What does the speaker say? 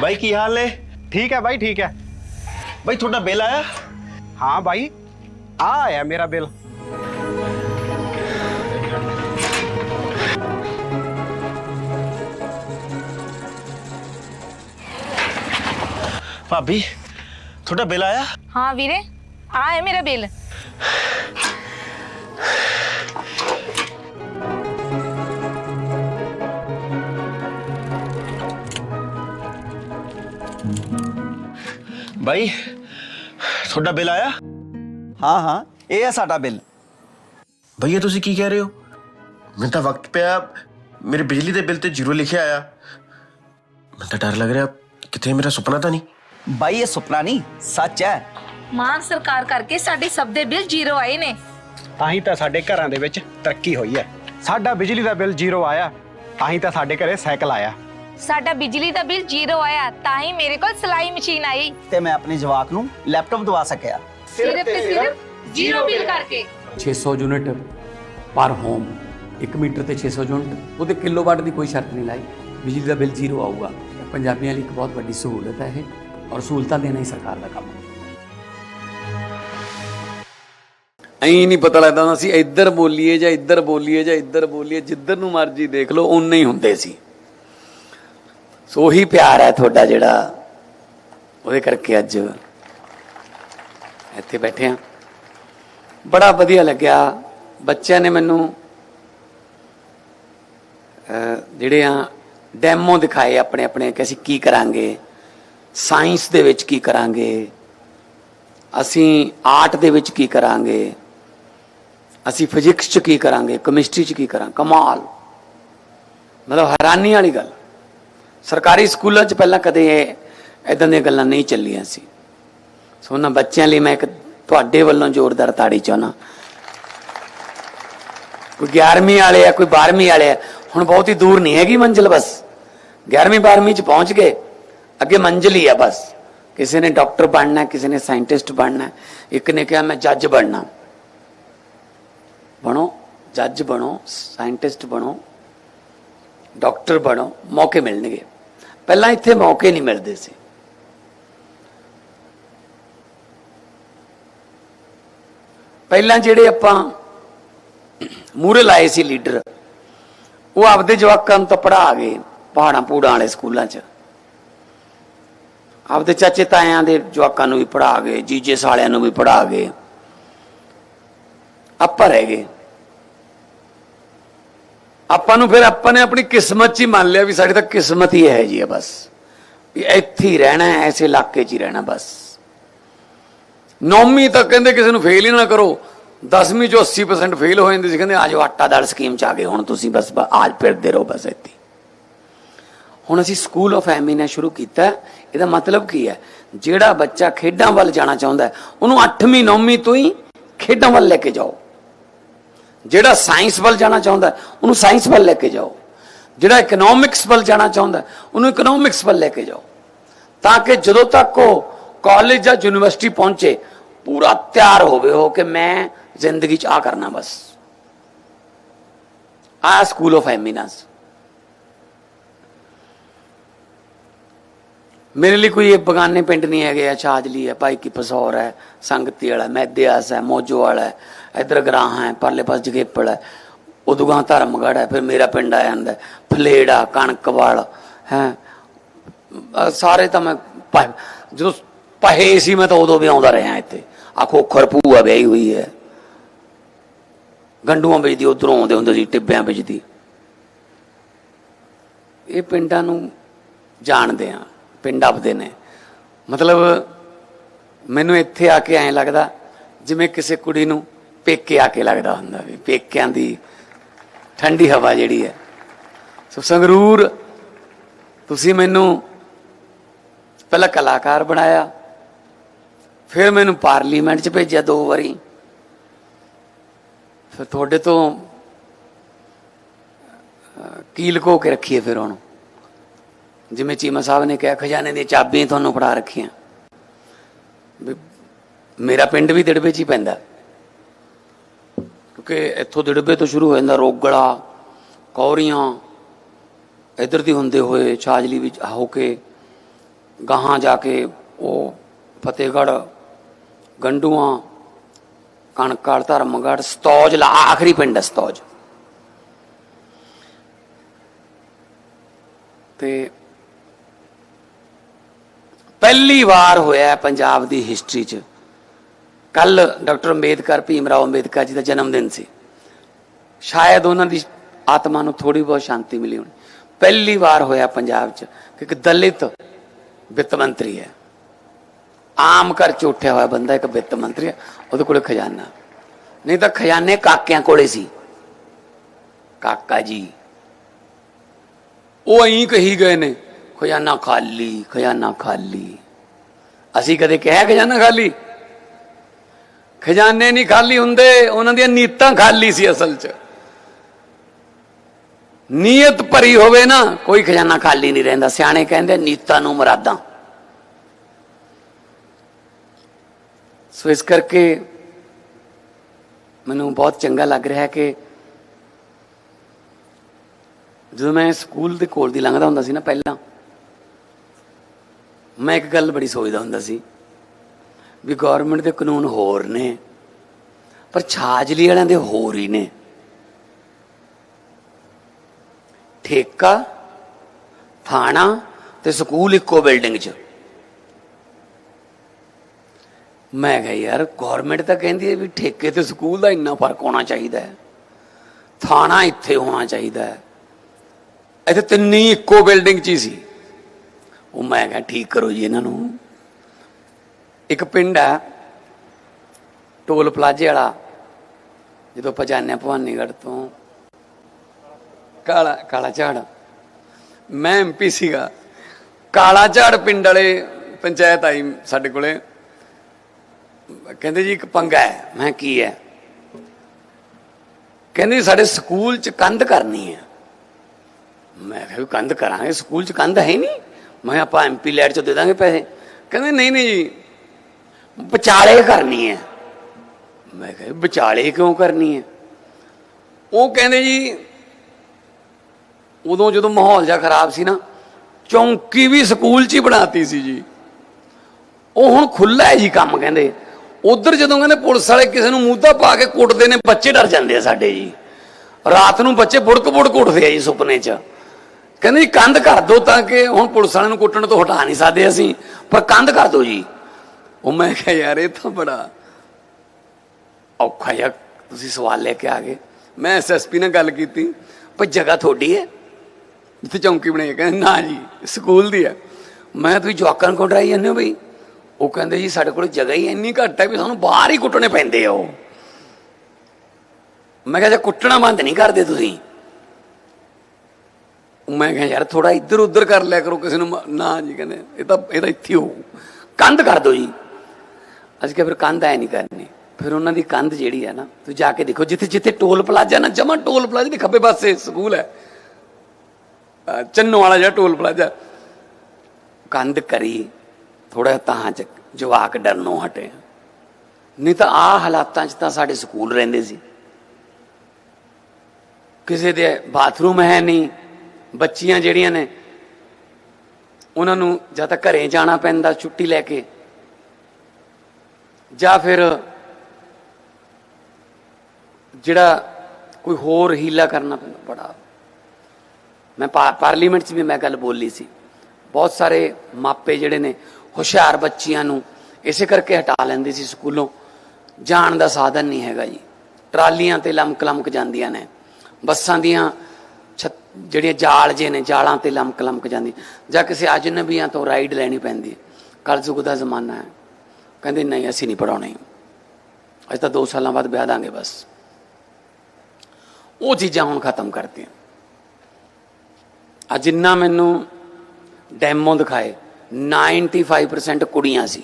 ਬਾਈ ਕੀ ਹਾਲ ਨੇ ਠੀਕ ਹੈ ਬਾਈ ਠੀਕ ਹੈ ਬਾਈ ਤੁਹਾਡਾ ਬਿੱਲ ਆਇਆ ਹਾਂ ਬਾਈ ਆ ਆਇਆ ਮੇਰਾ ਬਿੱਲ ਭਾਬੀ ਤੁਹਾਡਾ ਬਿੱਲ ਆਇਆ ਹਾਂ ਵੀਰੇ ਆ ਹੈ ਮੇਰਾ ਬਾਈ ਤੁਹਾਡਾ ਬਿੱਲ ਆਇਆ? ਹਾਂ ਹਾਂ ਇਹ ਹੈ ਸਾਡਾ ਬਿੱਲ। ਭਈਆ ਤੁਸੀਂ ਕੀ ਕਹਿ ਰਹੇ ਹੋ? ਮੈਨੂੰ ਤਾਂ ਵਕਤ ਪਿਆ ਮੇਰੇ ਬਿਜਲੀ ਦੇ ਬਿੱਲ ਤੇ ਜ਼ੀਰੋ ਲਿਖਿਆ ਆਇਆ। ਮੈਨੂੰ ਤਾਂ ਡਰ ਲੱਗ ਰਿਹਾ ਕਿਤੇ ਮੇਰਾ ਸੁਪਨਾ ਤਾਂ ਨਹੀਂ। ਬਾਈ ਇਹ ਸੁਪਨਾ ਨਹੀਂ ਸੱਚ ਹੈ। ਮਾਨ ਸਰਕਾਰ ਕਰਕੇ ਸਾਡੇ ਸਭ ਦੇ ਬਿੱਲ ਜ਼ੀਰੋ ਆਏ ਨੇ। ਤਾਂ ਹੀ ਤਾਂ ਸਾਡੇ ਘਰਾਂ ਦੇ ਵਿੱਚ ਤਰੱਕੀ ਹੋਈ ਹੈ। ਸਾਡਾ ਬਿਜਲੀ ਦਾ ਬਿੱਲ ਜ਼ੀਰੋ ਆਇਆ ਤਾਂ ਹੀ ਤਾਂ ਸਾਡੇ ਘਰੇ ਸਾਈਕਲ ਆਇਆ। ਸਾਡਾ ਬਿਜਲੀ ਦਾ ਬਿੱਲ ਜ਼ੀਰੋ ਆਇਆ ਤਾਂ ਹੀ ਮੇਰੇ ਕੋਲ ਸਿਲਾਈ ਮਸ਼ੀਨ ਆਈ। ਤੇ ਮੈਂ ਆਪਣੇ ਜਵਾਕ ਨੂੰ ਲੈਪਟਾਪ ਦਵਾ ਸਕਿਆ। ਸਿਰਫ ਤੇ ਸਿਰਫ ਜ਼ੀਰੋ ਬਿੱਲ ਕਰਕੇ। 600 ਯੂਨਿਟ ਪਰ ਹੋਮ 1 ਮੀਟਰ ਤੇ 600 ਯੂਨਿਟ ਉਹਦੇ ਕਿਲੋਵਾਟ ਦੀ ਕੋਈ ਸ਼ਰਤ ਨਹੀਂ ਲਾਈ। ਬਿਜਲੀ ਦਾ ਬਿੱਲ ਜ਼ੀਰੋ ਆਊਗਾ। ਪੰਜਾਬੀਆਂ ਲਈ ਇੱਕ ਬਹੁਤ ਵੱਡੀ ਸਹੂਲਤ ਹੈ ਇਹ ਔਰ ਸਹੂਲਤਾਂ ਦੇਣਾ ਹੀ ਸਰਕਾਰ ਦਾ ਕੰਮ ਹੈ। ਐਂ ਨਹੀਂ ਪਤਾ ਲੱਗਦਾ ਹੁੰਦਾ ਸੀ ਇੱਧਰ ਬੋਲੀਏ ਜਾਂ ਇੱਧਰ ਬੋਲੀਏ ਜਾਂ ਇੱਧਰ ਬੋਲੀਏ ਜਿੱਧਰ ਨੂੰ ਮਰਜ਼ੀ ਦੇਖ ਲਓ ਉਨੇ ਹੀ ਹੁੰਦੇ ਸੀ। ਸੋ ਉਹੀ ਪਿਆਰ ਹੈ ਤੁਹਾਡਾ ਜਿਹੜਾ ਉਹਦੇ ਕਰਕੇ ਅੱਜ ਇੱਥੇ ਬੈਠੇ ਆ ਬੜਾ ਵਧੀਆ ਲੱਗਿਆ। ਬੱਚਿਆਂ ਨੇ ਮੈਨੂੰ ਜਿਹੜੇ ਆ ਡੈਮੋ ਦਿਖਾਏ ਆਪਣੇ ਆਪਣੇ ਕਿ ਅਸੀਂ ਕੀ ਕਰਾਂਗੇ, ਸਾਇੰਸ ਦੇ ਵਿੱਚ ਕੀ ਕਰਾਂਗੇ, ਅਸੀਂ ਆਰਟ ਦੇ ਵਿੱਚ ਕੀ ਕਰਾਂਗੇ, ਅਸੀਂ ਫਿਜ਼ਿਕਸ 'ਚ ਕੀ ਕਰਾਂਗੇ, ਕੈਮਿਸਟਰੀ 'ਚ ਕੀ ਕਰਾਂ ਕਮਾਲ। ਮਤਲਬ ਹੈਰਾਨੀ ਵਾਲੀ ਗੱਲ। ਸਰਕਾਰੀ ਸਕੂਲਾਂ 'ਚ ਪਹਿਲਾਂ ਕਦੇ ਇਦਾਂ ਦੀਆਂ ਗੱਲਾਂ ਨਹੀਂ ਚੱਲੀਆਂ ਸੀ। ਸੋ ਉਹਨਾਂ ਬੱਚਿਆਂ ਲਈ ਮੈਂ ਇੱਕ ਤੁਹਾਡੇ ਵੱਲੋਂ ਜ਼ੋਰਦਾਰ ਤਾੜੀ ਚਾਹਣਾ ਕੋਈ 11ਵੀਂ ਵਾਲੇ ਆ, ਕੋਈ 12ਵੀਂ ਵਾਲੇ ਆ, ਹੁਣ ਬਹੁਤ ਹੀ ਦੂਰ ਨਹੀਂ ਹੈਗੀ ਮੰਜ਼ਿਲ ਬਸ। 11ਵੀਂ 12ਵੀਂ ਚ ਪਹੁੰਚ ਗਏ, ਅੱਗੇ ਮੰਜ਼ਿਲ ਹੀ ਆ ਬਸ। ਕਿਸੇ ਨੇ ਡਾਕਟਰ ਬਣਨਾ, ਕਿਸੇ ਨੇ ਸਾਇੰਟਿਸਟ ਬਣਨਾ, ਇੱਕ ਨੇ ਕਿਹਾ ਮੈਂ ਜੱਜ ਬਣਨਾ। ਬਣੋ, ਜੱਜ ਬਣੋ, ਸਾਇੰਟਿਸਟ ਬਣੋ ਡਾਕਟਰ ਬਣੋ, ਮੌਕੇ ਮਿਲਣਗੇ। ਪਹਿਲਾਂ ਇੱਥੇ ਮੌਕੇ ਨਹੀਂ ਮਿਲਦੇ ਸੀ। ਪਹਿਲਾਂ ਜਿਹੜੇ ਆਪਾਂ ਮੂਰੇ ਲਾਏ ਸੀ ਲੀਡਰ, ਉਹ ਆਪਦੇ ਜਵਾਕਾਂ ਨੂੰ ਤਾਂ ਪੜ੍ਹਾ ਗਏ ਪਹਾੜਾਂ ਪੂੜਾਂ ਵਾਲੇ ਸਕੂਲਾਂ 'ਚ। ਆਪਦੇ ਚਾਚੇ ਤਾਇਆਂ ਦੇ ਜਵਾਕਾਂ ਨੂੰ ਵੀ ਪੜ੍ਹਾ ਗਏ ਜੀਜੇ ਸਾਲਿਆਂ ਨੂੰ ਵੀ ਪੜ੍ਹਾ ਗਏ ਆਪਾਂ ਰਹਿ ਗਏ। ਆਪਾਂ ਨੂੰ ਫਿਰ ਆਪਾਂ ਨੇ ਆਪਣੀ ਕਿਸਮਤ 'ਚ ਹੀ ਮੰਨ ਲਿਆ ਵੀ ਸਾਡੀ ਤਾਂ ਕਿਸਮਤ ਹੀ ਹੈ ਜੀ ਆ ਬਸ। ਵੀ ਇੱਥੇ ਹੀ ਰਹਿਣਾ ਹੈ ਐਸੇ ਇਲਾਕੇ 'ਚ ਹੀ ਰਹਿਣਾ ਬਸ। ਨੌਵੀਂ ਤੱਕ ਕਹਿੰਦੇ ਕਿਸੇ ਨੂੰ ਫੇਲ ਹੀ ਨਾ ਕਰੋ। 10ਵੀਂ ਚੋਂ 80% ਫੇਲ ਹੋ ਜਾਂਦੇ ਸੀ, ਕਹਿੰਦੇ ਆਜੋ ਆਟਾ ਦਾਲ ਸਕੀਮ ਚ ਆ ਗਏ, ਹੁਣ ਤੁਸੀਂ ਬਸ ਆਜ ਫਿਰਦੇ ਰਹੋ ਬਸ ਇੱਥੇ। ਹੁਣ ਅਸੀਂ ਸਕੂਲ ਆਫ ਐਮੀਨਾ ਸ਼ੁਰੂ ਕੀਤਾ। ਇਹਦਾ ਮਤਲਬ ਕੀ ਹੈ? ਜਿਹੜਾ ਬੱਚਾ ਖੇਡਾਂ ਵੱਲ ਜਾਣਾ ਚਾਹੁੰਦਾ ਉਹਨੂੰ 8ਵੀਂ 9ਵੀਂ ਤੋਂ ਹੀ ਖੇਡਾਂ ਵੱਲ ਲੈ ਕੇ ਜਾਓ। ਜਿਹੜਾ ਸਾਇੰਸ ਵੱਲ ਜਾਣਾ ਚਾਹੁੰਦਾ ਉਹਨੂੰ ਸਾਇੰਸ ਵੱਲ ਲੈ ਕੇ ਜਾਓ। ਜਿਹੜਾ ਇਕਨੋਮਿਕਸ ਵੱਲ ਜਾਣਾ ਚਾਹੁੰਦਾ ਉਹਨੂੰ ਇਕਨੋਮਿਕਸ ਵੱਲ ਲੈ ਕੇ ਜਾਓ। ਤਾਂ ਕਿ ਜਦੋਂ ਤੱਕ ਉਹ ਕਾਲਜ ਜਾਂ ਯੂਨੀਵਰਸਿਟੀ ਪਹੁੰਚੇ, ਪੂਰਾ ਤਿਆਰ ਹੋਵੇ ਹੋ ਕਿ ਮੈਂ ਜ਼ਿੰਦਗੀ 'ਚ ਆ ਕਰਨਾ ਬਸ। ਆ ਸਕੂਲ ਆਫ ਐਮੀਨੈਂਸ ਮੇਰੇ ਲਈ ਕੋਈ ਇਹ ਬਗਾਨੇ ਪਿੰਡ ਨਹੀਂ ਹੈਗੇ ਆ ਛਾਜਲੀ ਹੈ, ਭਾਈ ਕੀ ਪਸੌਰ ਹੈ, ਸੰਗਤੀ ਵਾਲਾ ਮੈਦਿਆਸ ਹੈ, ਮੋਜੋ ਵਾਲਾ ਹੈ। ਇਧਰ ਗਰਾਹ ਹੈ, ਪਰਲੇ ਪਾਸ ਜਗੇਪੜ ਹੈ। ਉਦੂਗਾ ਧਰਮਗੜ ਹੈ, ਫਿਰ ਮੇਰਾ ਪਿੰਡ ਆ ਜਾਂਦਾ ਫਲੇੜਾ ਕਣਕਵਾਲ ਹੈ। ਅਹ ਸਾਰੇ ਤਾਂ ਮੈਂ ਜਦੋਂ ਪਹੇ ਸੀ ਮੈਂ ਤਾਂ ਉਦੋਂ ਵੀ ਆਉਂਦਾ ਰਿਹਾ ਇੱਥੇ। ਆ ਖੋਖਰ ਭੂਆ ਵਿਆਹੀ ਹੋਈ ਹੈ। ਗੰਡੂਆਂ ਵੇਚਦੀ, ਉਧਰੋਂ ਆਉਂਦੇ ਹੁੰਦੇ ਸੀ, ਟਿੱਬਿਆਂ ਵੇਚਦੀ। ਇਹ ਪਿੰਡਾਂ ਨੂੰ ਜਾਣਦੇ ਆ, ਪਿੰਡ ਆਪਦੇ ਨੇ। ਮਤਲਬ ਮੈਨੂੰ ਇੱਥੇ ਆ ਕੇ ਐਂ ਲੱਗਦਾ, ਜਿਵੇਂ ਕਿਸੇ ਕੁੜੀ ਨੂੰ ਪੇਕੇ ਆ ਕੇ ਲੱਗਦਾ ਹੁੰਦਾ ਵੀ ਪੇਕਿਆਂ ਦੀ ਠੰਡੀ ਹਵਾ ਜਿਹੜੀ ਹੈ। ਸੋ ਸੰਗਰੂਰ, ਤੁਸੀਂ ਮੈਨੂੰ ਪਹਿਲਾਂ ਕਲਾਕਾਰ ਬਣਾਇਆ, ਫਿਰ ਮੈਨੂੰ ਪਾਰਲੀਮੈਂਟ 'ਚ ਭੇਜਿਆ ਦੋ ਵਾਰੀ। ਫਿਰ ਤੁਹਾਡੇ ਤੋਂ ਕੀਲ ਕੀ ਲੁਕੋ ਕੇ ਰੱਖੀਏ ਫਿਰ ਉਹਨੂੰ। ਜਿਵੇਂ ਚੀਮਾ ਸਾਹਿਬ ਨੇ ਕਿਹਾ, ਖਜ਼ਾਨੇ ਦੀਆਂ ਚਾਬੀਆਂ ਤੁਹਾਨੂੰ ਫੜਾ ਰੱਖੀਆਂ। ਵੀ ਮੇਰਾ ਪਿੰਡ ਵੀ ਦਿੜਬੇ 'ਚ ਹੀ ਪੈਂਦਾ। ਕਿਉਂਕਿ ਇੱਥੋਂ ਦਿੜਬੇ ਤੋਂ ਸ਼ੁਰੂ ਹੋ ਜਾਂਦਾ ਰੋਗੜਾ ਕੌਰੀਆਂ, ਇਧਰ ਦੀ ਹੁੰਦੇ ਹੋਏ ਛਾਜਲੀ ਵਿੱਚ ਹੋ ਕੇ ਗਾਹਾਂ ਜਾ ਕੇ ਉਹ ਫਤਿਹਗੜ੍ਹ, ਗੰਡੂਆਂ ਕਣਕਾਲ ਧਰਮਗੜ੍ਹ, ਸਤੌਜ ਲਾ, ਆਖਰੀ ਪਿੰਡ ਹੈ ਸਤੌਜ। ਤੇ ਪਹਿਲੀ ਵਾਰ ਹੋਇਆ ਪੰਜਾਬ ਦੀ ਹਿਸਟਰੀ 'ਚ। ਕੱਲ ਡਾਕਟਰ ਅੰਬੇਦਕਰ, ਭੀਮ ਰਾਓ ਅੰਬੇਦਕਰ ਜੀ ਦਾ ਜਨਮ ਦਿਨ ਸੀ। ਸ਼ਾਇਦ ਉਹਨਾਂ ਦੀ ਆਤਮਾ ਨੂੰ ਥੋੜੀ ਬਹੁਤ ਸ਼ਾਂਤੀ ਮਿਲੀ ਹੋਣੀ। ਪਹਿਲੀ ਵਾਰ ਹੋਇਆ ਪੰਜਾਬ 'ਚ ਕਿ ਇੱਕ ਦਲਿਤ ਵਿੱਤ ਮੰਤਰੀ ਹੈ। ਆਮ ਘਰ ਚ ਉੱਠਿਆ ਹੋਇਆ ਬੰਦਾ ਇੱਕ ਵਿੱਤ ਮੰਤਰੀ ਹੈ, ਉਹਦੇ ਕੋਲੇ ਖਜ਼ਾਨਾ। ਨਹੀਂ ਤਾਂ ਖਜ਼ਾਨੇ ਕਾਕਿਆਂ ਕੋਲੇ ਸੀ। ਕਾਕਾ ਜੀ, ਉਹ ਐਂ ਕਹੀ ਗਏ ਨੇ, ਖਜ਼ਾਨਾ ਖਾਲੀ ਖਜ਼ਾਨਾ ਖਾਲੀ। ਅਸੀਂ ਕਦੇ ਕਿਹਾ ਖਜ਼ਾਨਾ ਖਾਲੀ? ਖਜ਼ਾਨੇ ਨਹੀਂ ਖਾਲੀ ਹੁੰਦੇ, ਉਹਨਾਂ ਦੀਆਂ ਨੀਤਾਂ ਖਾਲੀ ਸੀ ਅਸਲ 'ਚ। ਨੀਅਤ ਭਰੀ ਹੋਵੇ ਨਾ, ਕੋਈ ਖਜ਼ਾਨਾ ਖਾਲੀ ਨਹੀਂ ਰਹਿੰਦਾ। ਸਿਆਣੇ ਕਹਿੰਦੇ ਨੀਤਾਂ ਨੂੰ ਮੁਰਾਦਾਂ। ਸੋ ਇਸ ਕਰਕੇ ਮੈਨੂੰ ਬਹੁਤ ਚੰਗਾ ਲੱਗ ਰਿਹਾ ਹੈ ਕਿ ਜਦੋਂ ਮੈਂ ਸਕੂਲ ਦੇ ਕੋਲ ਦੀ ਲੰਘਦਾ ਹੁੰਦਾ ਸੀ ਨਾ ਪਹਿਲਾਂ, ਮੈਂ ਇੱਕ ਗੱਲ ਬੜੀ ਸੋਚਦਾ ਹੁੰਦਾ ਸੀ। ਵੀ ਗਵਰਨਮੈਂਟ ਦੇ ਕਾਨੂੰਨ ਹੋਰ ਨੇ, ਪਰ ਛਾਜਲੀ ਵਾਲਿਆਂ ਦੇ ਹੋਰ ਹੀ ਨੇ। ਠੇਕਾ, ਥਾਣਾ ਤੇ ਸਕੂਲ ਇੱਕੋ ਬਿਲਡਿੰਗ 'ਚ। ਮੈਂ ਕਿਹਾ, ਯਾਰ ਗਵਰਨਮੈਂਟ ਤਾਂ ਕਹਿੰਦੀ ਹੈ ਵੀ ਠੇਕੇ ਤੇ ਸਕੂਲ ਦਾ ਇੰਨਾ ਫ਼ਰਕ ਹੋਣਾ ਚਾਹੀਦਾ ਹੈ। ਥਾਣਾ ਇੱਥੇ ਹੋਣਾ ਚਾਹੀਦਾ ਹੈ। ਇੱਥੇ ਤਿੰਨੀ ਇੱਕੋ ਬਿਲਡਿੰਗ 'ਚ ਹੀ ਸੀ। ਉਹ ਮੈਂ ਕਿਹਾ, ਠੀਕ ਕਰੋ ਜੀ ਇਹਨਾਂ ਨੂੰ। ਇੱਕ ਪਿੰਡ ਹੈ ਟੋਲ ਪਲਾਜ਼ੇ ਵਾਲਾ, ਜਦੋਂ ਆਪਾਂ ਜਾਂਦੇ ਹਾਂ ਭਵਾਨੀਗੜ੍ਹ ਤੋਂ, ਕਾਲਾ ਕਾਲਾ ਝਾੜ ਮੈਂ ਐਮਪੀ ਸੀਗਾ। ਕਾਲਾ ਝਾੜ ਪਿੰਡ ਵਾਲੇ ਪੰਚਾਇਤ ਆਈ ਸਾਡੇ ਕੋਲੇ। ਕਹਿੰਦੇ ਜੀ, ਇੱਕ ਪੰਗਾ ਹੈ। ਮੈਂ ਕੀ ਹੈ? ਕਹਿੰਦੇ ਸਾਡੇ ਸਕੂਲ ਚ ਕੰਧ ਕਰਨੀ ਹੈ। ਮੈਂ ਕਿਹਾ, ਵੀ ਕੰਧ ਕਰਾਂਗੇ? ਸਕੂਲ ਚ ਕੰਧ ਹੈ ਨਹੀਂ। ਮੈਂ ਆਪਾਂ ਐਮਪੀ ਲੈਟ ਚ ਦੇ ਦਾਂਗੇ ਪੈਸੇ। ਕਹਿੰਦੇ, ਨਹੀਂ ਨਹੀਂ ਜੀ ਵਿਚਾਲੇ ਕਰਨੀ ਹੈ। ਮੈਂ ਕਿਹਾ, ਵਿਚਾਲੇ ਕਿਉਂ ਕਰਨੀ ਹੈ? ਉਹ ਕਹਿੰਦੇ ਜੀ, ਉਦੋਂ ਜਦੋਂ ਮਾਹੌਲ ਜਿਹਾ ਖਰਾਬ ਸੀ ਨਾ, ਚੌਂਕੀ ਵੀ ਸਕੂਲ 'ਚ ਹੀ ਬਣਾਤੀ ਸੀ ਜੀ। ਉਹ ਹੁਣ ਖੁੱਲਾ ਹੈ ਜੀ ਕੰਮ ਕਹਿੰਦੇ। ਉਧਰ ਜਦੋਂ ਕਹਿੰਦੇ ਪੁਲਿਸ ਵਾਲੇ ਕਿਸੇ ਨੂੰ ਮੂਧਾ ਪਾ ਕੇ ਕੁੱਟਦੇ ਨੇ, ਬੱਚੇ ਡਰ ਜਾਂਦੇ ਆ ਸਾਡੇ ਜੀ। ਰਾਤ ਨੂੰ ਬੱਚੇ ਬੁੜਕ ਬੁੜਕ ਉੱਠਦੇ ਆ ਜੀ ਸੁਪਨੇ 'ਚ। ਕਹਿੰਦੇ ਜੀ, ਕੰਧ ਕਰ ਦੋ ਤਾਂ ਕਿ ਹੁਣ ਪੁਲਿਸ ਵਾਲਿਆਂ ਨੂੰ ਕੁੱਟਣ ਤੋਂ ਹਟਾ ਨਹੀਂ ਸਕਦੇ ਅਸੀਂ। ਪਰ ਕੰਧ ਕਰ ਦੋ ਜੀ। ਉਹ ਮੈਂ ਕਿਹਾ, ਯਾਰ, ਇਹ ਤਾਂ ਬੜਾ ਔਖਾ ਜਿਹਾ ਤੁਸੀਂ ਸਵਾਲ ਲੈ ਕੇ ਆ ਗਏ। ਮੈਂ ਐਸਐਸਪੀ ਨਾਲ ਗੱਲ ਕੀਤੀ ਪਰ ਜਗ੍ਹਾ ਤੁਹਾਡੀ ਹੈ? ਜਿੱਥੇ ਚੌਂਕੀ ਬਣਾਈ ਕਹਿੰਦੇ, ਨਾ ਜੀ, ਸਕੂਲ ਦੀ ਹੈ। ਮੈਂ ਤੁਸੀਂ ਜਵਾਕਾਂ ਨੂੰ ਡਰਾਈ ਜਾਂਦੇ ਹੋ ਬਈ ਉਹ ਕਹਿੰਦੇ, ਜੀ, ਸਾਡੇ ਕੋਲ ਜਗ੍ਹਾ ਹੀ ਇੰਨੀ ਘੱਟ ਹੈ ਵੀ ਸਾਨੂੰ ਬਾਹਰ ਹੀ ਕੁੱਟਣੇ ਪੈਂਦੇ ਆ ਉਹ। ਮੈਂ ਕਿਹਾ ਜੇ ਕੁੱਟਣਾ ਬੰਦ ਨਹੀਂ ਕਰਦੇ ਤੁਸੀਂ? ਮੈਂ ਕਿਹਾ, ਯਾਰ ਥੋੜਾ ਇੱਧਰ ਉੱਧਰ ਕਰ ਲਿਆ ਕਰੋ ਕਿਸੇ ਨੂੰ ਨਾ ਜੀ, ਕਹਿੰਦੇ, ਇਹ ਤਾਂ ਇਹ ਤਾਂ ਇੱਥੇ ਹੋਊ। ਕੰਧ ਕਰ ਦਿਓ ਜੀ। ਅਸੀਂ ਕਿਹਾ, ਫਿਰ ਕੰਧ ਐ ਨਹੀਂ ਕਰਨੀ। ਫਿਰ ਉਹਨਾਂ ਦੀ ਕੰਧ ਜਿਹੜੀ ਹੈ ਨਾ, ਤੁਸੀਂ ਜਾ ਕੇ ਦੇਖੋ, ਜਿੱਥੇ ਜਿੱਥੇ ਟੋਲ ਪਲਾਜ਼ਾ ਨਾ, ਜਮਾ ਟੋਲ ਪਲਾਜ਼ਾ ਦੇ ਖੱਬੇ ਪਾਸੇ ਸਕੂਲ ਹੈ। ਚੰਨੋ ਵਾਲਾ ਜਿਹੜਾ ਟੋਲ ਪਲਾਜ਼ਾ। ਕੰਧ ਕਰੀ ਥੋੜਾ ਤਾਂ ਚ ਜਵਾਕ ਡਰਨੋਂ ਹਟੇ। ਨਹੀਂ ਤਾਂ ਆ ਹਾਲਾਤਾਂ 'ਚ ਤਾਂ ਸਾਡੇ ਸਕੂਲ ਰਹਿੰਦੇ ਸੀ। ਕਿਸੇ ਦੇ ਬਾਥਰੂਮ ਹੈ ਨਹੀਂ, ਬੱਚੀਆਂ ਜਿਹੜੀਆਂ ਨੇ, ਉਹਨਾਂ ਨੂੰ ਜਾਂ ਤਾਂ ਘਰੇ ਜਾਣਾ ਪੈਂਦਾ, ਛੁੱਟੀ ਲੈ ਕੇ। ਜਾਂ ਫਿਰ ਜਿਹੜਾ ਕੋਈ ਹੋਰ ਹੀਲਾ ਕਰਨਾ ਪੈਂਦਾ, ਬੜਾ। ਮੈਂ ਪਾ- ਪਾਰਲੀਮੈਂਟ 'ਚ ਵੀ ਮੈਂ ਗੱਲ ਬੋਲੀ ਸੀ। ਬਹੁਤ ਸਾਰੇ ਮਾਪੇ ਜਿਹੜੇ ਨੇ, ਹੁਸ਼ਿਆਰ ਬੱਚੀਆਂ ਨੂੰ ਇਸੇ ਕਰਕੇ ਹਟਾ ਲੈਂਦੇ ਸੀ ਸਕੂਲੋਂ। ਜਾਣ ਦਾ ਸਾਧਨ ਨਹੀਂ ਹੈਗਾ ਜੀ। ਟਰਾਲੀਆਂ ਤੇ ਲਮਕ ਲਮਕ ਜਾਂਦੀਆਂ ਨੇ। ਬੱਸਾਂ ਦੀਆਂ ਛੱਤ- ਜਿਹੜੀਆਂ ਜਾਲ ਜੇ ਨੇ, ਜਾਲਾਂ ਤੇ ਲਮਕ ਲਮਕ ਜਾਂਦੀ ਜਾਂ ਕਿਸੇ ਅਜਨਬੀਆਂ ਤੋਂ ਰਾਈਡ ਲੈਣੀ ਪੈਂਦੀ। ਹੈ ਕਲਯੁਗ ਦਾ ਜ਼ਮਾਨਾ ਹੈ। ਕਹਿੰਦੇ, ਨਹੀਂ, ਅਸੀਂ ਨਹੀਂ ਪੜਾਉਣੇ ਅਸੀਂ ਤਾਂ 2 ਸਾਲਾਂ ਬਾਅਦ ਵਿਆਹ ਦਾਂਗੇ ਬਸ। ਉਹ ਚੀਜ਼ਾਂ ਹੁਣ ਖਤਮ ਕਰਤੀਆਂ। ਆ ਜਿੰਨਾ ਮੈਨੂੰ ਡੈਮੋ ਦਿਖਾਏ। 95% ਕੁੜੀਆਂ ਸੀ।